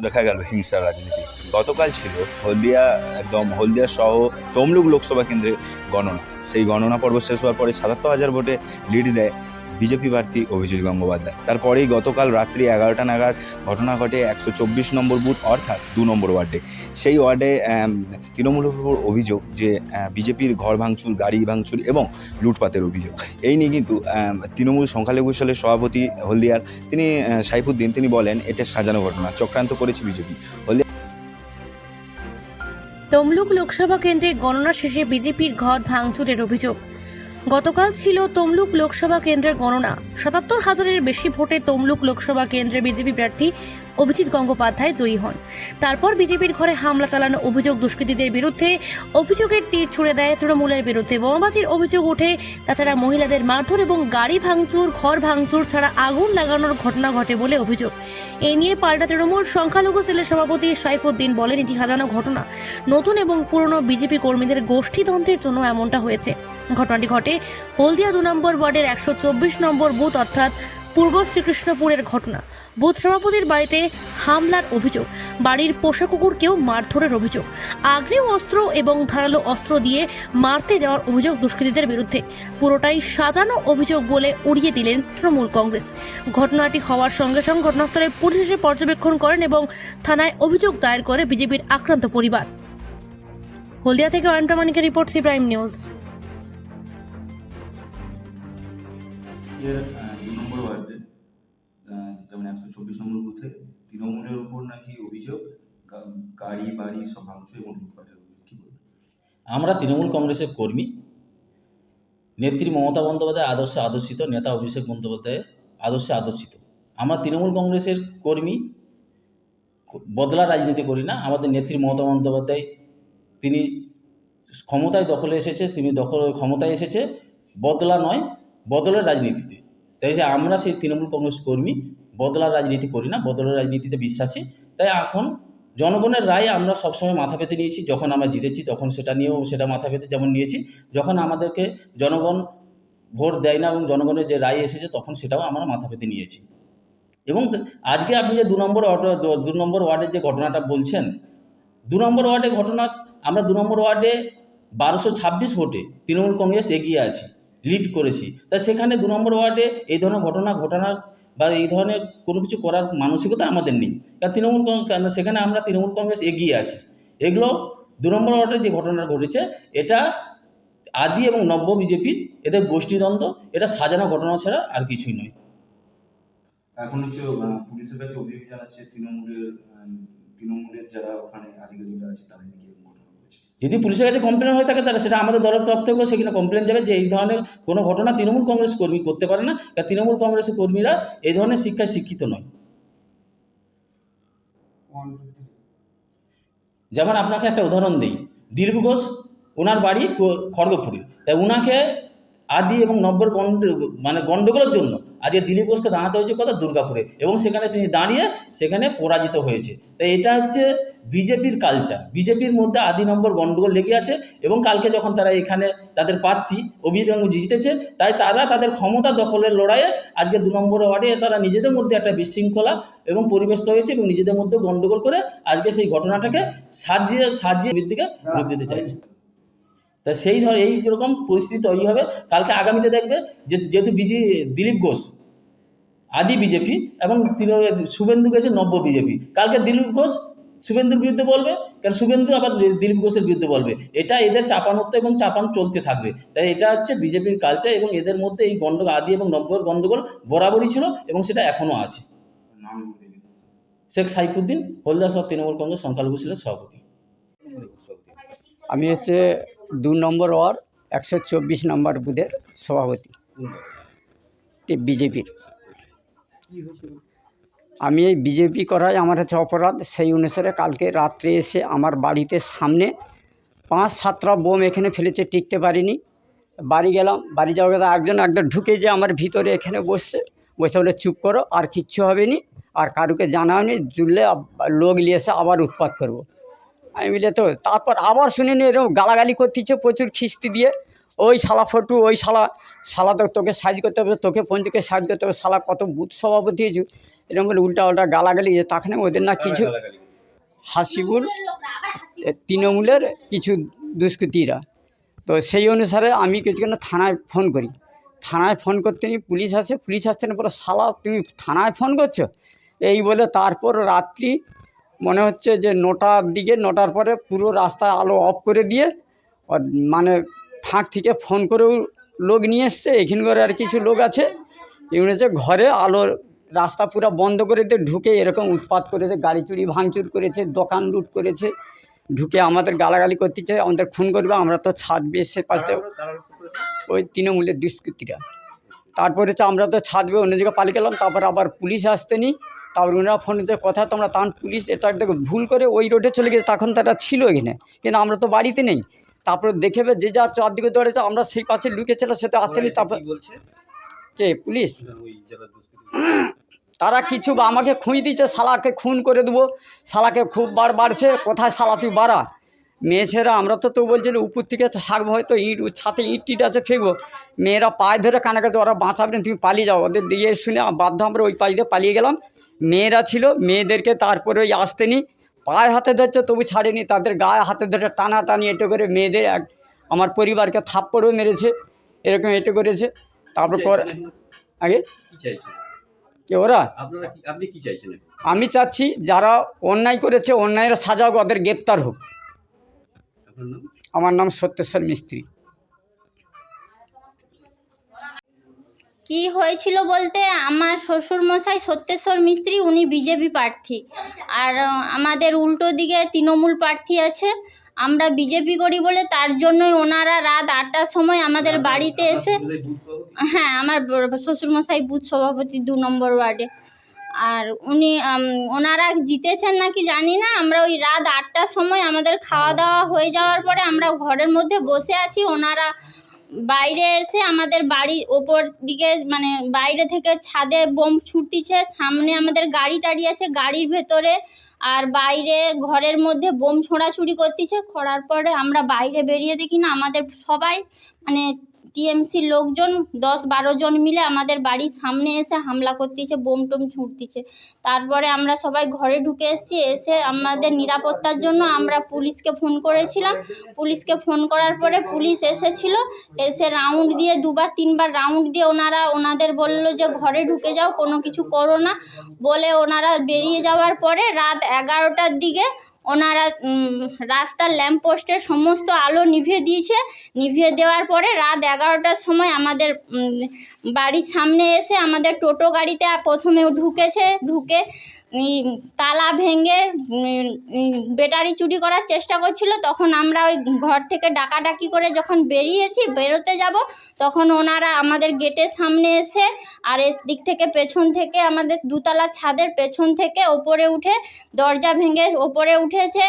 দেখা গেল হিংসার রাজনীতি। গতকাল ছিল হলদিয়া একদম হলদিয়া সহ তমলুক লোকসভা কেন্দ্রে গণনা। সেই গণনা পর্ব শেষ হওয়ার পরে সাতাত্তর হাজার ভোটে লিড দেয় বিজেপি প্রার্থী অভিজিৎ গঙ্গোপাধ্যায়। তারপরেই গতকাল রাত্রি এগারোটা নাগাদ ঘটনা ঘটে একশো চব্বিশ নম্বর বুথ অর্থাৎ দু নম্বর ওয়ার্ডে। সেই ওয়ার্ডে উপর অভিযোগ যে বিজেপির ঘর ভাঙচুর, গাড়ি ভাঙচুর এবং লুটপাতের অভিযোগ। এই নিয়ে কিন্তু তৃণমূল সংখ্যালঘু সালের সভাপতি হলদিয়ার তিনি সাইফুদ্দিন, তিনি বলেন, এটা সাজানো ঘটনা, চক্রান্ত করেছে বিজেপি। তমলুক লোকসভা কেন্দ্রে গণনা শেষে বিজেপির ঘর ভাঙচুরের অভিযোগ। গতকাল ছিল তমলুক লোকসভা কেন্দ্রের গণনা। সাতাত্তর হাজারের বেশি ভোটে তমলুক লোকসভা কেন্দ্রে বিজেপি প্রার্থী অভিজিৎ গঙ্গোপাধ্যায় জয়ী হন। তারপর বিজেপির ঘরে হামলা চালানো অভিযোগ দুষ্কৃতীদের বিরুদ্ধে, অভিযোগের তীর ছুড়ে দেয় তৃণমূলের বিরুদ্ধে। বোমাবাজির অভিযোগ ওঠে, তাছাড়া মহিলাদের মারধর এবং গাড়ি ভাঙচুর, ঘর ভাঙচুর ছাড়া আগুন লাগানোর ঘটনা ঘটে বলে অভিযোগ। এ নিয়ে পাল্টা তৃণমূল সংখ্যালঘু সেলের সভাপতি সাইফুদ্দিন বলেন, এটি সাজানো ঘটনা। নতুন এবং পুরনো বিজেপি কর্মীদের গোষ্ঠীদ্বন্দ্বের জন্য এমনটা হয়েছে। ঘটনাটি ঘটে হলদিয়া দু নম্বর ওয়ার্ডের একশো চব্বিশ নম্বর বুথ, অর্থাৎ পূর্ব শ্রীকৃষ্ণপুরের ঘটনা। বুথ সভাপতির বাড়িতে হামলার অভিযোগ, বাড়ির পোষা কুকুরকেও মারধরের অভিযোগ, আগ্নেয় অস্ত্র এবং ধারালো অস্ত্র দিয়ে মারতে যাওয়ার অভিযোগ দুষ্কৃতীদের বিরুদ্ধে। পুরোটাই সাজানো অভিযোগ বলে উড়িয়ে দিলেন তৃণমূল কংগ্রেস। ঘটনাটি হওয়ার সঙ্গে সঙ্গে ঘটনাস্থলে পুলিশ এসে পর্যবেক্ষণ করেন এবং থানায় অভিযোগ দায়ের করে বিজেপির আক্রান্ত পরিবার। হলদিয়া থেকে অয়ন প্রামাণিকের রিপোর্ট, সি প্রাইম নিউজ। এর দু নম্বর ওয়ার্ডে যেমন একশো চব্বিশ নম্বর বুথে, তৃণমূলের উপর নাকি অভিযোগ গাড়ি, বাড়ি সব এবং লুটপাটের আমরা তৃণমূল কংগ্রেসের কর্মী, নেত্রী মমতা বন্দ্যোপাধ্যায় আদর্শে আদর্শিত, নেতা অভিষেক বন্দ্যোপাধ্যায় আদর্শে আদর্শিত। আমরা তৃণমূল কংগ্রেসের কর্মী, বদলা রাজনীতি করি না, আমাদের নেত্রী মমতা বন্দ্যোপাধ্যায়, তিনি ক্ষমতায় দখলে এসেছে, তিনি দখল, ক্ষমতায় এসেছে, বদলা নয় বদলের রাজনীতিতে। তাই যে আমরা সেই তৃণমূল কংগ্রেস কর্মী, বদলার রাজনীতি করি না, বদলের রাজনীতিতে বিশ্বাসী। তাই এখন জনগণের রায় আমরা সবসময় মাথা পেতে নিয়েছি, যখন আমরা জিতেছি তখন সেটা নিয়েও সেটা মাথা পেতে যেমন নিয়েছি, যখন আমাদেরকে জনগণ ভোট দেয় না এবং জনগণের যে রায় এসেছে তখন সেটাও আমরা মাথা পেতে নিয়েছি। এবং আজকে আপনি যে দু নম্বর দু নম্বর ওয়ার্ডের যে ঘটনাটা বলছেন, দু নম্বর ওয়ার্ডে ঘটনা, আমরা দু নম্বর ওয়ার্ডে বারোশো ছাব্বিশ ভোটে তৃণমূল কংগ্রেস এগিয়ে আছি। লিড করেছি। তা সেখানে দু নম্বর ওয়ার্ডে এই ধরনের ঘটনা, ঘটনার বা এই ধরনের কোনো কিছু করার মানসিকতা আমাদের নেই। কারণ তৃণমূল কং- কেন সেখানে আমরা তৃণমূল কংগ্রেস এগিয়ে আছি। এগুলো দু নম্বর ওয়ার্ডে যে ঘটনা ঘটেছে, এটা আদি এবং নব্য বিজেপির এদের গোষ্ঠীদ্বন্দ্ব, এটা সাজানো ঘটনা ছাড়া আর কিছুই নয়। এখন হচ্ছে পুলিশের কাছে অভিযোগ জানাচ্ছে তৃণমূলের তৃণমূলের যারা ওখানে আধিকারিকরা আছে তারা নাকি এরকম ঘটনা করেছে যদি পুলিশের কাছে কমপ্লেন হয়ে থাকে তাহলে সেটা আমাদের দলের তরফ থেকেও সেখানে কমপ্লেন যাবে যে এই ধরনের কোনো ঘটনা তৃণমূল কংগ্রেস কর্মী করতে পারে না কারণ তৃণমূল কংগ্রেসের কর্মীরা এই ধরনের শিক্ষায় শিক্ষিত নয়। যেমন আপনাকে একটা উদাহরণ দিই দিলীপ ঘোষ ওনার বাড়ি খড়গপুরে। তাই ওনাকে আদি এবং নব্বর গন্ড মানে গণ্ডগোলের জন্য আজকে দিলীপ ঘোষকে দাঁড়াতে হয়েছে কথা দুর্গাপুরে। এবং সেখানে তিনি দাঁড়িয়ে সেখানে পরাজিত হয়েছে। তাই এটা হচ্ছে বিজেপির কালচার বিজেপির মধ্যে আদি নম্বর গণ্ডগোল লেগে আছে এবং কালকে যখন তারা এখানে তাদের প্রার্থী অভিজিৎ জিতেছে, তাই তারা তাদের ক্ষমতা দখলের লড়াইয়ে আজকে দু নম্বর ওয়ার্ডে তারা নিজেদের মধ্যে একটা বিশৃঙ্খলা এবং পরিবেশ তৈরি হয়েছে এবং নিজেদের মধ্যে গণ্ডগোল করে আজকে সেই ঘটনাটাকে সাজিয়ে সাজিয়ে দিকে রূপ দিতে চাইছে। তা সেই ধর এই রকম পরিস্থিতি তৈরি হবে। কালকে আগামীতে দেখবে যে যেহেতু বিজি দিলীপ ঘোষ, আদি বিজেপি এবং শুভেন্দু গেছে নব্য বিজেপি কালকে দিলীপ ঘোষ শুভেন্দুর বিরুদ্ধে বলবে কারণ শুভেন্দু আবার দিলীপ ঘোষের বিরুদ্ধে বলবে। এটা এদের চাপানোত্ব এবং চাপান চলতে থাকবে। তাই এটা হচ্ছে বিজেপির কালচার এবং এদের মধ্যে এই গণ্ডগোল আদি এবং নব্বর গণ্ডগোল বরাবরই ছিল এবং সেটা এখনও আছে। শেখ সাইফুদ্দিন হলদাস তৃণমূল কংগ্রেস সংখ্যালঘু ছিলেন সভাপতি। আমি হচ্ছে দু নম্বর ওয়ার্ড, একশো চব্বিশ নম্বর বুথের সভাপতি। বিজেপির। আমি এই বিজেপি করাই আমার হচ্ছে অপরাধ, সেই অনুসারে কালকে রাত্রে এসে আমার বাড়িতে সামনে পাঁচ সাতটা বোম এখানে ফেলেছে, টিকতে পারিনি। বাড়ি গেলাম, বাড়ি যাওয়ার কথা একজন একদম ঢুকে যে আমার ভিতরে এখানে বসছে, বসে বলে, চুপ করো, আর কিচ্ছু হবে নি, আর কারুকে জানাওনি জুড়লে লোক নিয়ে এসে আবার উৎপাত করব। আমি বলে তো তারপর আবার শুনিনি এরকম গালাগালি করতেছে প্রচুর খিস্তি দিয়ে। ওই শালা ফটু ওই শালা শালা তো তোকে সাইজ করতে হবে তোকে পঞ্চকে সাইজ করতে হবে শালা কত বুথ সভাপতি হয়েছু এরকম বলে উল্টা উল্টা গালাগালি তখন ওদের না কিছু হাসিবুল তৃণমূলের কিছু দুষ্কৃতীরা। তো সেই অনুসারে আমি কিছু কেন থানায় ফোন করি। থানায় ফোন করতে নি পুলিশ আসে পুলিশ আসতে না পরে শালা তুমি থানায় ফোন করছ? এই বলে তারপর রাত্রি মনে হচ্ছে যে নটার দিকে নটার পরে পুরো রাস্তায় আলো অফ করে দিয়ে মানে ফাঁক থেকে ফোন করেও লোক নিয়ে এসছে এখানকার আর কিছু লোক আছে। এগুলো হচ্ছে ঘরে আলো রাস্তা পুরো বন্ধ করে দিয়ে ঢুকে এরকম উৎপাত করেছে গাড়ি চুরি ভাঙচুর করেছে দোকান লুট করেছে ঢুকে আমাদের গালাগালি করতেছে আমাদের খুন করবে আমরা তো ছাদ বেসে পাশে ওই তৃণমূলের দুষ্কৃতীরা। তারপরে হচ্ছে আমরা তো ছাদ ছাদবে অন্য জায়গায় পালিয়ে গেলাম তারপর আবার পুলিশ আসতে নি তারপর ওনারা ফোনেতে কথা তোমরা তখন পুলিশ এটা দেখো ভুল করে ওই রোডে চলে গেছে তখন তারা ছিল এখানে। কিন্তু আমরা তো বাড়িতে নেই। তারপরে দেখেবে যে যা চারদিকে দৌড়েছে আমরা সেই পাশে লুকেছিল সেটা আসতে নি তারপর কে পুলিশ? তারা কিছু আমাকে খুঁই দিচ্ছে শালাকে খুন করে দেবো শালাকে খুব বার বাড়ছে কোথায় শালা তুই বাড়া? মেয়ে ছেলেরা আমরা তো তো বলছিল উপর থেকে থাকব হয়তো ইট ছাতে ইট টিট আছে ফেকবো। মেয়েরা পায়ে ধরে কানাকাতে ওরা বাঁচাবে না, তুমি পালিয়ে যাও। ওদের দিয়ে শুনে বাধ্য আমরা ওই পাশ দিয়ে পালিয়ে গেলাম। মেয়েরা ছিল মেয়েদেরকে তারপরে ওই আসতেনি পায়ে হাতে ধরছে তবু ছাড়েনি তাদের গায়ে হাতে ধরে টানা টানি এটো করে মেয়েদের এক আমার পরিবারকে থাপ্পড়ও মেরেছে এরকম এটো করেছে। তারপর পর আগে? কে ওরা? আপনি কি চাইছেন আমি চাচ্ছি যারা অন্যায় করেছে অন্যায়ের সাজা হোক ওদের গ্রেপ্তার হোক। আমার নাম সত্যেশ্বর মিস্ত্রি। কি হয়েছিল বলতে আমার শ্বশুর মশাই সত্যেশ্বর মিস্ত্রি উনি বিজেপি প্রার্থী। আর আমাদের উল্টো দিকে তৃণমূল প্রার্থী আছে। আমরা বিজেপি করি বলে তার জন্যই ওনারা রাত আটটার সময় আমাদের বাড়িতে এসে? হ্যাঁ আমার শ্বশুর মশাই বুথ সভাপতি দু নম্বর ওয়ার্ডে। আর উনি ওনারা জিতেছেন নাকি জানি না আমরা ওই রাত আটটার সময় আমাদের খাওয়া দাওয়া হয়ে যাওয়ার পরে আমরা ঘরের মধ্যে বসে আছি ওনারা বাইরে এসে আমাদের বাড়ির ওপর দিকে মানে বাইরে থেকে ছাদে বোম ছুটতিছে, সামনে আমাদের গাড়ি টাড়ি আছে গাড়ির ভেতরে, আর বাইরে ঘরের মধ্যে বোম ছোঁড়াছুড়ি করতিছে, করার পরে আমরা বাইরে বেরিয়ে দেখি না, আমাদের সবাই মানে টিএমসির লোকজন, দশ বারো জন মিলে আমাদের বাড়ির সামনে এসে হামলা করতেছে, বোম টোম ছুটতেছে তারপরে আমরা সবাই ঘরে ঢুকে এসেছি, এসে আমাদের নিরাপত্তার জন্য আমরা পুলিশকে ফোন করেছিলাম। পুলিশকে ফোন করার পরে পুলিশ এসেছিল, এসে রাউন্ড দিয়ে দুবার, তিনবার রাউন্ড দিয়ে ওনারা, ওনাদের বলল যে ঘরে ঢুকে যাও, কোনো কিছু করো না। বলে ওনারা বেরিয়ে যাওয়ার পরে রাত এগারোটার দিকে ওনারা রাস্তার ল্যাম্পপোস্টের সমস্ত আলো নিভিয়ে দিয়েছে। নিভিয়ে দেওয়ার পরে রাত এগারোটার সময় আমাদের বাড়ির সামনে এসে আমাদের টোটো গাড়িতে প্রথমে ঢুকেছে, ঢুকে তালা ভেঙে ব্যাটারি চুরি করার চেষ্টা করছিল। তখন আমরা ওই ঘর থেকে ডাকাডাকি করে যখন বেরিয়েছি, বেরোতে যাব, তখন ওনারা আমাদের গেটের সামনে এসে আর এস দিক থেকে পেছন থেকে আমাদের দুতলা ছাদের পেছন থেকে ওপরে উঠে দরজা ভেঙে ওপরে উঠেছে।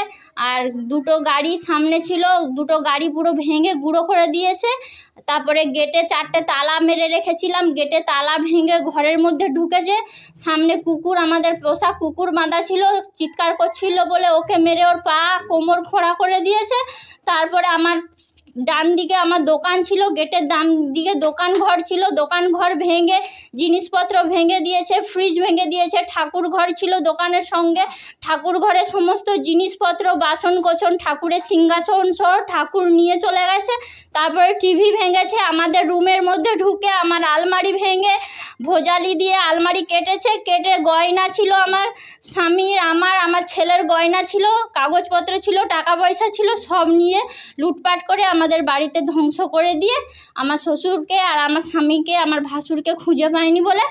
আর দুটো গাড়ি সামনে ছিল, দুটো গাড়ি পুরো ভেঙে গুঁড়ো করে দিয়েছে। তারপরে গেটে চারটে তালা মেরে রেখেছিলাম। গেটে তালা ভেঙে ঘরের মধ্যে ঢুকেছে। সামনে কুকুর আমাদের পোষা কুকুর বাঁধা ছিল, চিৎকার করছিল বলে ওকে মেরে ওর পা কোমর খোঁড়া করে দিয়েছে। তারপরে আমার ডান দিকে আমার দোকান ছিল, গেটের ডান দিকে দোকান ঘর ছিল দোকান ঘর ভেঙে জিনিসপত্র ভেঙে দিয়েছে ফ্রিজ ভেঙে দিয়েছে, ঠাকুর ঘর ছিল দোকানের সঙ্গে। ঠাকুর ঘরে সমস্ত জিনিসপত্র, বাসন কোসন, ঠাকুরের সিংহাসন সহ ঠাকুর নিয়ে চলে গেছে। তারপরে টিভি ভেঙেছে, আমাদের রুমের মধ্যে ঢুকে আমার আলমারি ভেঙে ভোজালি দিয়ে আলমারি কেটেছে। কেটে গয়না ছিল আমার, স্বামীর, আমার আমার ছেলের গয়না ছিল, কাগজপত্র ছিল, টাকা পয়সা ছিল, সব নিয়ে লুটপাট করে আমাদের বাড়িতে ধ্বংস করে দিয়ে আমার শ্বশুরকে আর আমার স্বামীকে, আমার ভাসুরকে খুঁজে পায়নি বলে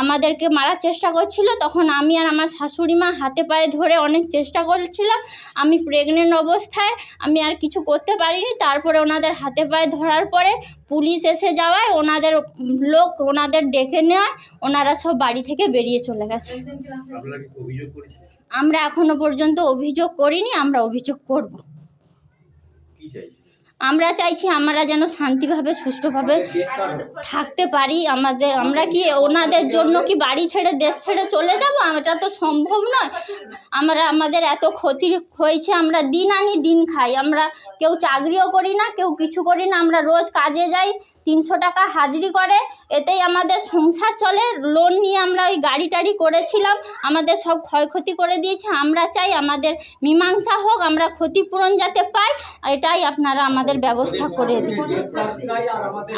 আমাদেরকে মারার চেষ্টা করছিল। তখন আমি আর আমার শাশুড়ি মা হাতে পায়ে ধরে অনেক চেষ্টা করছিলাম। আমি প্রেগনেন্ট অবস্থায় আমি আর কিছু করতে পারিনি। তারপরে ওনাদের হাতে পায়ে ধরার পরে পুলিশ এসে যাওয়ায় ওনাদের লোক ওনাদের ডেকে নেওয়ায় ওনারা সব বাড়ি থেকে বেরিয়ে চলে গেছে। আমরা এখনও পর্যন্ত অভিযোগ করিনি আমরা অভিযোগ করব। কি আমরা চাইছি আমরা যেন শান্তিভাবে, সুষ্ঠুভাবে থাকতে পারি। আমাদের আমরা কি ওনাদের জন্য কি বাড়ি ছেড়ে দেশ ছেড়ে চলে যাব? এটা তো সম্ভব নয়। আমরা আমাদের এত ক্ষতি হয়েছে, আমরা দিন আনি দিন খাই। আমরা কেউ চাকরিও করি না, কেউ কিছু করি না। আমরা রোজ কাজে যাই, তিনশো টাকা হাজিরি করে। এতেই আমাদের সংসার চলে। লোন নিয়ে আমরা ওই গাড়ি টাড়ি করেছিলাম। আমাদের সব ক্ষয়ক্ষতি করে দিয়েছে। আমরা চাই আমাদের মীমাংসা হোক, আমরা ক্ষতিপূরণ যাতে পাই। এটাই আপনারা আমাদের ব্যবস্থা করে দিন।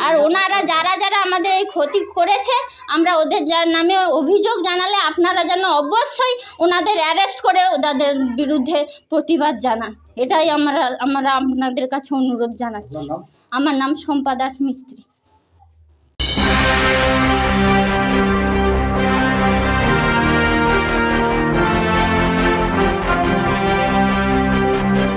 আর ওনারা যারা যারা আমাদের এই ক্ষতি করেছে আমরা ওদের যার নামে অভিযোগ জানালে আপনারা যেন অবশ্যই ওনাদের অ্যারেস্ট করে ওদের বিরুদ্ধে প্রতিবাদ জানান। এটাই আমরা আমরা আপনাদের কাছে অনুরোধ জানাচ্ছি। আমার নাম শম্পা দাস মিস্ত্রি।